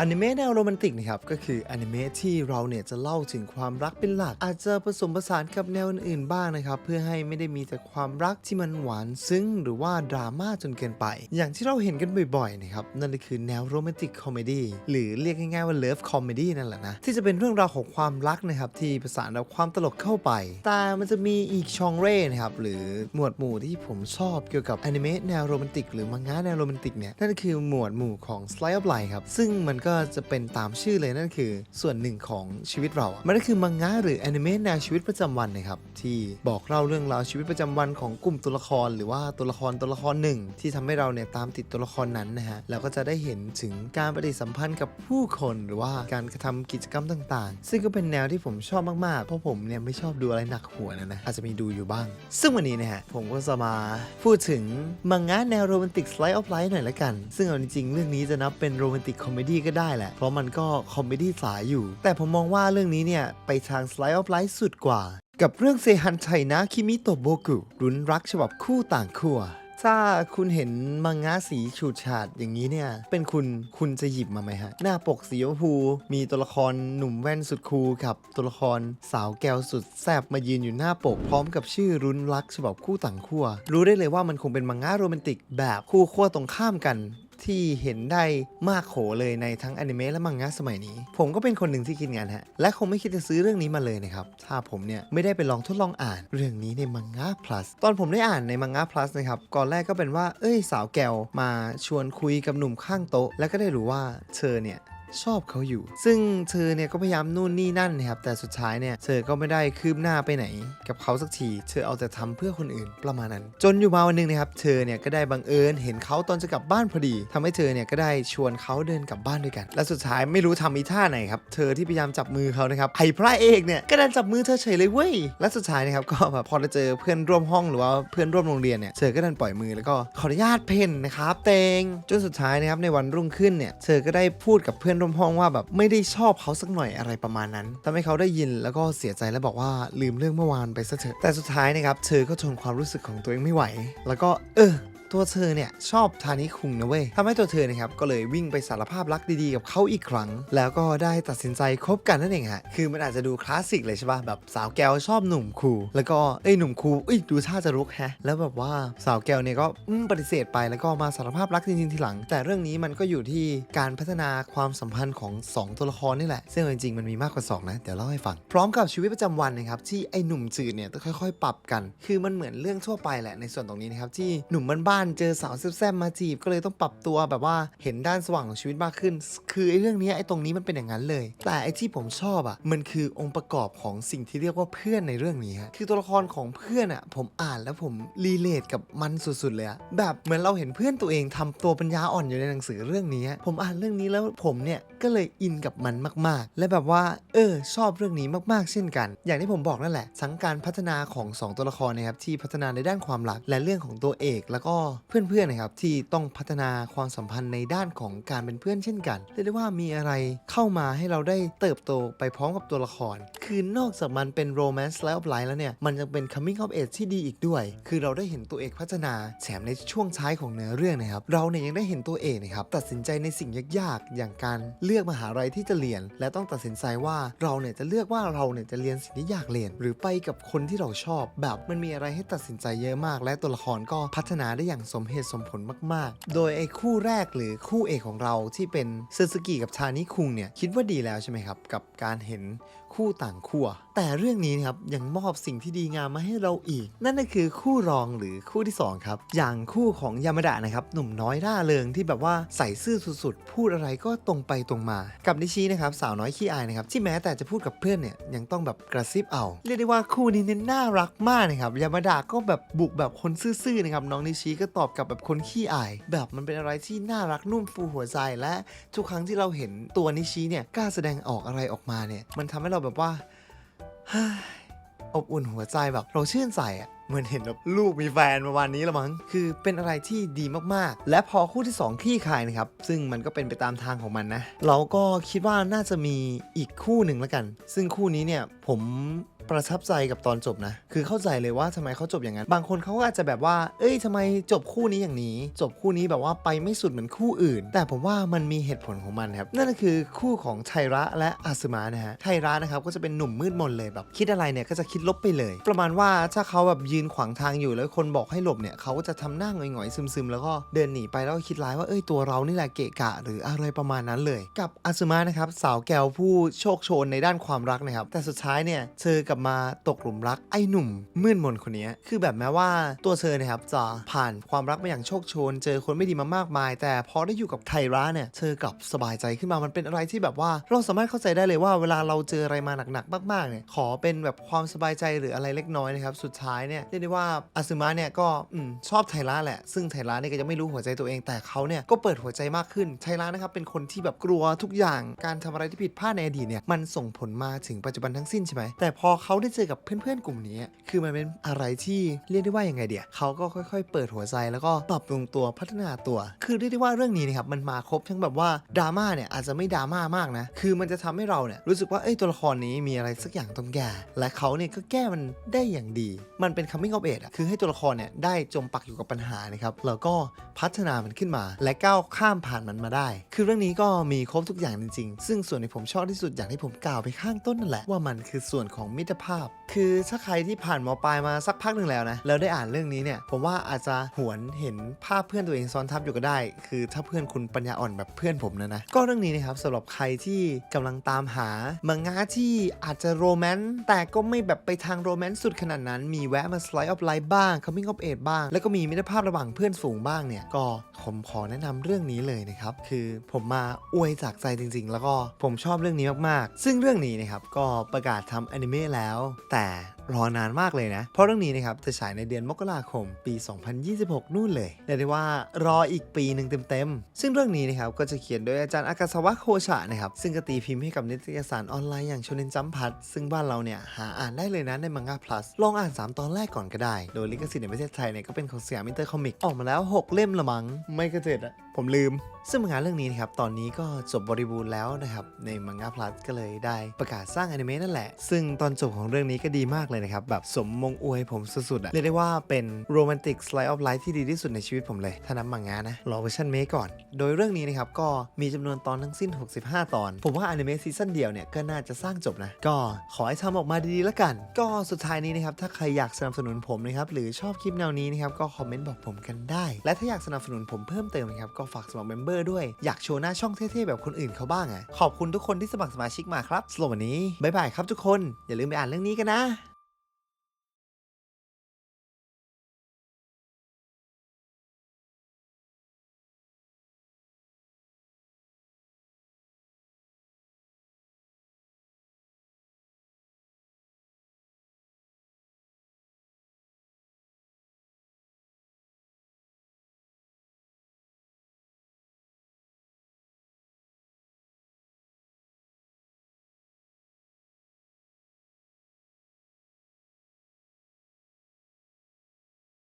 อนิเมะแนวโรแมนติกนะครับก็คืออนิเมะที่เราเนี่ยจะเล่าถึงความรักเป็นหลัก อาจจะผสมผสานกับแนวอื่นๆบ้างนะครับ เพื่อให้ไม่ได้มีแต่ความรักที่มันหวานซึ้งหรือว่าดราม่าจนเกินไป อย่างที่เราเห็นกันบ่อยๆนะครับนั่นก็คือแนวโรแมนติกคอมเมดี้หรือเรียกง่ายๆว่าเลิฟคอมเมดี้นั่นแหละนะ ที่จะเป็นเรื่องราวของความรักนะครับที่ผสานกับความตลกเข้าไป แต่มันจะมีอีกชองเร่นะครับหรือหมวดหมู่ที่ผมชอบเกี่ยวกับอนิเมะแนวโรแมนติกหรือมังงะแนวโรแมนติกเนี่ยนั่นก็คือหมวดหมู่ของ Slice of Life ครับซึ่งมันก็จะเป็นตามชื่อเลยนั่นคือ ส่วนหนึ่งของชีวิตเรา มันก็คือมังงะหรือแอนิเมะแนวชีวิตประจำวันนะครับที่บอกเล่าเรื่องราวชีวิตประจำวันของกลุ่มตัวละคร หรือว่าตัวละครตัวละครหนึ่ง ที่ทำให้เราเนี่ยตามติดตัวละครนั้นนะฮะแล้วก็จะได้เห็นถึงการปฏิสัมพันธ์กับผู้คนหรือว่าการกระทำกิจกรรมต่าง ๆ ซึ่งก็เป็นแนวที่ผมชอบมากๆ เพราะผมเนี่ยไม่ชอบดูอะไรหนักหัวนะนะอาจจะมีดูอยู่บ้าง ซึ่งวันนี้นะฮะผมก็จะมาพูดถึงมังงะแนวโรแมนติก slice of life หน่อยละกัน ซึ่งเอาจริงๆเรื่องนี้จะนับเป็นโรแมนติกคอมเมดี้ก็ได้แหละ เพราะมันก็คอมเมดี้สายอยู่ แต่ผมมองว่าเรื่องนี้เนี่ยไปทาง slice of life สุดกว่า กับเรื่องเซฮันไชนะคิมิโตโบกุรุนรักฉบับคู่ต่างขั้วถ้าคุณเห็นมังงะสีฉูดฉาดอย่างนี้เนี่ย เป็นคุณคุณจะหยิบมาไหมฮะ หน้าปกสีชมพู มีตัวละครหนุ่มแว่นสุดคูลกับตัวละครสาวแก้วสุดแซบมายืนอยู่หน้าปก พร้อมกับชื่อรุนรักฉบับคู่ต่างขั้วรู้ได้เลยว่ามันคงเป็นมังงะโรแมนติกแบบคู่ขั้วตรงข้ามกัน ที่เห็นได้มากโขเลยในทั้งอนิเมะและมังงะสมัยนี้ ผมก็เป็นคนหนึ่งที่คิดงานฮะ และคงไม่คิดจะซื้อเรื่องนี้มาเลยนะครับ ถ้าผมเนี่ยไม่ได้ไปลองทดลองอ่านเรื่องนี้ในมังงะ plus ตอนผมได้อ่านในมังงะ plus นะครับ ก่อนแรกก็เป็นว่า เอ้ยสาวแก้วมาชวนคุยกับหนุ่มข้างโต๊ะ แล้วก็ได้รู้ว่าเธอเนี่ย ชอบเขาอยู่ ซึ่งเธอเนี่ยก็พยายามนู่นนี่นั่นนะครับแต่สุดท้ายเนี่ยเธอก็ไม่ได้คืบหน้าไปไหน กับเขาสักทีเธอเอาแต่ทำเพื่อคนอื่นประมาณนั้น จนอยู่มาวันหนึงนะครับเธอเนี่ยก็ได้บังเอิญเห็นเขาตอนจะกลับบ้านพอดีทำให้เธอเนี่ยก็ได้ชวนเขาเดินกลับบ้านด้วยกัน และสุดท้ายไม่รู้ทำอีท่าไหนครับเธอที่พยายามจับมือเขานะครับไอ้พระเอกเนี่ยก็ดันจับมือเธอเฉยเลยเว้ยและสุดท้ายนะครับก็แบบพอเราเจอเพื่อนร่วมห้องหรือว่าเพื่อนร่วมโรงเรียนเนี่ยเธอก็ดันปล่อยมือแล้วก็ขออนุญาตเพ่นนะครับเตงจนสุดท้ายนะครับในวันรุ่งขึ้นเนี่ยเธอก็ได้พูดกับเพื่อนร่วมห้องว่าแบบไม่ได้ชอบเขาสักหน่อยอะไรประมาณนั้นทำให้เขาได้ยินแล้วก็เสียใจและบอกว่าลืมเรื่องเมื่อวานไปซะเถอะแต่สุดท้ายนะครับเธอก็ทนความรู้สึกของตัวเองไม่ไหว แล้วก็เออ ตัวเธอเนี่ยชอบทานิคุงนะเว้ยทำให้ตัวเธอนะครับก็เลยวิ่งไปสารภาพรักดีๆกับเขาอีกครั้ง แล้วก็ได้ตัดสินใจคบกันนั่นเองฮะคือมันอาจจะดูคลาสสิกเลยใช่ป่ะแบบสาวแก้วชอบหนุ่มคูแล้วก็เอ้ยหนุ่มคูเอ้ยดูท่าจะรุกแฮะแล้วแบบว่าสาวแก้วเนี่ยก็ปฏิเสธไปแล้วก็มาสารภาพรักจริงๆทีหลัง แต่เรื่องนี้มันก็อยู่ที่การพัฒนาความสัมพันธ์ของสองตัวละครนี่แหละ ซึ่งจริงๆมันมีมากกว่าสองนะ เดี๋ยวเล่าให้ฟัง พร้อมกับชีวิตประจำวันนะครับที่ไอ้หนุ่มจืดเนี่ยต้องค่อยๆ ปรับกัน คือมันเหมือนเรื่องทั่วไปแหละในส่วนตรงนี้นะครับที่หนุ่มบ้านๆเจอสาวแซ่บๆมาจีบก็เลยต้องปรับตัวแบบว่าเห็นด้านสว่างของชีวิตมากขึ้น คือไอ้เรื่องนี้ไอ้ตรงนี้มันเป็นอย่างนั้นเลย แต่ไอ้ที่ผมชอบอะมันคือองค์ประกอบของสิ่งที่เรียกว่าเพื่อนในเรื่องนี้ฮะคือตัวละครของเพื่อนอะผมอ่านแล้วผมรีเลทกับมันสุดๆเลยอะแบบเหมือนเราเห็นเพื่อนตัวเองทำตัวปัญญาอ่อนอยู่ในหนังสือเรื่องนี้ ผมอ่านเรื่องนี้แล้วผมเนี่ยก็เลยอินกับมันมากๆ และแบบว่า เออ ชอบเรื่องนี้มากๆ เช่นกัน อย่างที่ผมบอกนั่นแหละทั้งการพัฒนาของสองตัวละครนะครับที่พัฒนาในด้านความรักและเรื่องของตัวเอก แล้วก็เพื่อนๆนะครับที่ต้องพัฒนาความสัมพันธ์ในด้านของการเป็นเพื่อนเช่นกันเรียกได้ว่ามีอะไรเข้ามาให้เราได้เติบโตไปพร้อมกับตัวละคร คือนอกจากมันเป็นโรแมนต์แล้วไลฟ์แล้วเนี่ย มันยังเป็น coming of age ที่ดีอีกด้วย คือเราได้เห็นตัวเอกพัฒนาแถมในช่วงท้ายของเนื้อเรื่องนะครับ เราเนี่ยยังได้เห็นตัวเอกนะครับตัดสินใจในสิ่งยากๆ อย่างการเลือกมหาลัยที่จะเรียน และต้องตัดสินใจว่าเราเนี่ยจะเลือกว่าเราเนี่ยจะเรียนสิ่งที่อยากเรียน หรือไปกับคนที่เราชอบ แบบมันมีอะไรให้ตัดสินใจเยอะมาก และตัวละครก็พัฒนาได้อย่างสมเหตุสมผลมากๆ โดยไอ้คู่แรกหรือคู่เอกของเราที่เป็นเซซึกิกับทานิคุงเนี่ยคิดว่าดีแล้วใช่ไหมครับกับการเห็น คู่ต่างขั้วแต่เรื่องนี้นะครับยังมอบสิ่งที่ดีงามมาให้เราอีก นั่นก็คือคู่รองหรือคู่ที่สองครับอย่างคู่ของยามาดะนะครับหนุ่มน้อยร่าเริงที่แบบว่าใส่ซื่อสุดๆ พูดอะไรก็ตรงไปตรงมา กับนิชินะครับสาวน้อยขี้อายนะครับที่แม้แต่จะพูดกับเพื่อนเนี่ยยังต้องแบบกระซิบเอา เรียกได้ว่าคู่นี้เนี่ยน่ารักมากนะครับยามาดะก็แบบบุกแบบคนซื่อๆนะครับน้องนิชิก็ตอบกลับแบบคนขี้อาย แบบมันเป็นอะไรที่น่ารักนุ่มฟูหัวใจและทุกครั้งที่เราเห็นตัวนิชิเนี่ยกล้าแสดงออกอะไรออกมาเนี่ยมันทำให้เราแบบว่าอบอุ่นหัวใจแบบเราชื่นใจอะเหมือนเห็นแบบลูกมีแฟนประมาณนี้ละมั้ง คือเป็นอะไรที่ดีมากๆ และพอคู่ที่ 2 ขี้คายนะครับ ซึ่งมันก็เป็นไปตามทางของมันนะ เราก็คิดว่าน่าจะมีอีกคู่หนึ่งแล้วกัน ซึ่งคู่นี้เนี่ยผม ประทับใจกับตอนจบนะ คือเข้าใจเลยว่าทำไมเขาจบอย่างนั้น บางคนเขาก็อาจจะแบบว่า เอ้ยทำไมจบคู่นี้อย่างนี้ จบคู่นี้แบบว่าไปไม่สุดเหมือนคู่อื่น แต่ผมว่ามันมีเหตุผลของมันครับ นั่นก็คือคู่ของไทระและอาซึมะนะฮะ ไทระนะครับก็จะเป็นหนุ่มมืดมนเลยแบบ คิดอะไรเนี่ยก็จะคิดลบไปเลย ประมาณว่าถ้าเขาแบบยืนขวางทางอยู่แล้วคนบอกให้หลบเนี่ยเขาก็จะทำหน้าหงอยๆซึมๆ แล้วก็เดินหนีไปแล้วก็คิดร้ายว่าเอ้ยตัวเรานี่แหละเกะกะ หรืออะไรประมาณนั้นเลย กับอาซึมะนะครับสาวแก้วผู้โชคโชนในด้านความรักนะครับแต่สุดท้ายเนี่ยเธอกับมาตกหลุมรักไอ้หนุ่มมืดมนคนนี้คือแบบแม้ว่าตัวเธอเนะครับจะผ่านความรักมาอย่างโชคโชน เจอคนไม่ดีมามากมาย แต่พอได้อยู่กับไทระเนี่ยเธอกลับสบายใจขึ้นมามันเป็นอะไรที่แบบว่าเราสามารถเข้าใจได้เลยว่าเวลาเราเจออะไรมาหนักๆมากๆเนี่ยขอเป็นแบบความสบายใจหรืออะไรเล็กน้อยนะครับสุดท้ายเนี่ยเรียกได้ว่าอาซึมะเนี่ยก็อชอบไทระแหละ ซึ่งไทระเนี่ยก็จะไม่รู้หัวใจตัวเองแต่เขาเนี่ยก็เปิดหัวใจมากขึ้นไทระนะครับเป็นคนที่แบบกลัวทุกอย่างการทำอะไรที่ผิดพลาดในอดีตเนี่ยมันส่งผลมาถึงปัจจุบันทั้งสิ้นใช่ไหมแต่พอเขาได้เจอกับเพื่อนๆกลุ่มนี้ คือมันเป็นอะไรที่เรียกได้ว่ายังไงเดียเขาก็ค่อยๆ เปิดหัวใจแล้วก็ปรับปรุงตัวพัฒนาตัว คือเรียกได้ว่าเรื่องนี้นะครับมันมาครบทั้งแบบว่าดราม่าเนี่ยอาจจะไม่ดราม่ามากนะ คือมันจะทำให้เราเนี่ยรู้สึกว่าเอ้ยตัวละครนี้มีอะไรสักอย่างต้องแก้และเขาเนี่ยก็แก้มันได้อย่างดี มันเป็น coming of age อะคือให้ตัวละครเนี่ยได้จมปักอยู่กับปัญหานะครับแล้วก็พัฒนามันขึ้นมา และก้าวข้ามผ่านมันมาได้ คือเรื่องนี้ก็มีครบทุกอย่างจริงๆ ซึ่งส่วนที่ผมชอบที่สุดอย่างที่ผมกล่าวไปข้างต้นนั่นแหละว่ามันคือส่วนของมิตรภาพ คือถ้าใครที่ผ่านมปลายมาสักพักหนึ่งแล้วนะแล้วได้อ่านเรื่องนี้เนี่ยผมว่าอาจจะหวนเห็นภาพเพื่อนตัวเองซ้อนทับอยู่ก็ได้ คือถ้าเพื่อนคุณปัญญาอ่อนแบบเพื่อนผมนะนะก็เรื่องนี้นะครับสำหรับใครที่กำลังตามหามังงะที่อาจจะโรแมนต์แต่ก็ไม่แบบไปทางโรแมนต์สุดขนาดนั้น มีแวะมา slice of life บ้าง coming of age บ้าง แล้วก็มีมิตรภาพระหว่างเพื่อนฝูงบ้างเนี่ย ก็ผมขอแนะนำเรื่องนี้เลยนะครับ คือผมมาอวยจากใจจริง ๆ แล้วก็ผมชอบเรื่องนี้มากๆ ซึ่งเรื่องนี้นะครับก็ประกาศทำอนิเมะแล้วแต่รอนานมากเลยนะ เพราะเรื่องนี้นะครับจะฉายในเดือนมกราคมปี 2026 นู่นเลยเรียกได้ว่ารออีกปีหนึ่งเต็มๆ ซึ่งเรื่องนี้นะครับก็จะเขียนโดยอาจารย์อากาศวะโคชะนะครับ ซึ่งก็ตีพิมพ์ให้กับนิตยสารออนไลน์อย่างชนินจัมพัทซึ่งบ้านเราเนี่ยหาอ่านได้เลยนะในมังงะ plus ลองอ่าน 3 ตอนแรกก่อนก็ได้ โดยลิขสิทธิ์ในประเทศไทยเนี่ยก็เป็นของสยามอินเตอร์คอมิกออกมาแล้ว 6 เล่มละมั้งไม่ก็เจ็ดอะผมลืม ซึ่งมังงะเรื่องนี้นะครับตอนนี้ก็จบบริบูรณ์แล้วนะครับในมังงะ plus ก็เลยได้ประกาศสร้างอนิเมะนั่นแหละ ซึ่งตอนจบของเรื่องนี้ก็ดีมากเลยนะครับ แบบสมมงอวยผมสุดๆอะเรียกได้ว่าเป็นโรแมนติกสไลด์ออฟไลฟ์ที่ดีที่สุดในชีวิตผมเลย ถ้านับมังงะนะรอเวอร์ชันเมก่อน โดยเรื่องนี้นะครับ ก็มีจำนวนตอนทั้งสิ้น 65 ตอน ผมว่าอนิเมะซีซั่นเดียวเนี่ย ก็น่าจะสร้างจบนะ ก็ขอให้ทำออกมาดีๆแล้วกัน ก็สุดท้ายนี้นะครับ ถ้าใครอยากสนับสนุนผมนะครับหรือชอบคลิปแนวนี้นะครับก็คอมเมนต์บอกผมกันได้ และถ้าอยากสนับสนุนผมเพิ่มเติมนะครับก็ฝากสมัครเมมเบอร์ด้วยอยากโชว์หน้าช่องเท่ๆแบบคนอื่นเขาบ้างอะขอบคุณทุกคนที่สมัครสมาชิกมาครับสำหรับวันนี้บ๊ายบายครับทุกคนอย่าลืมไปอ่านเรื่องนี้กันนะ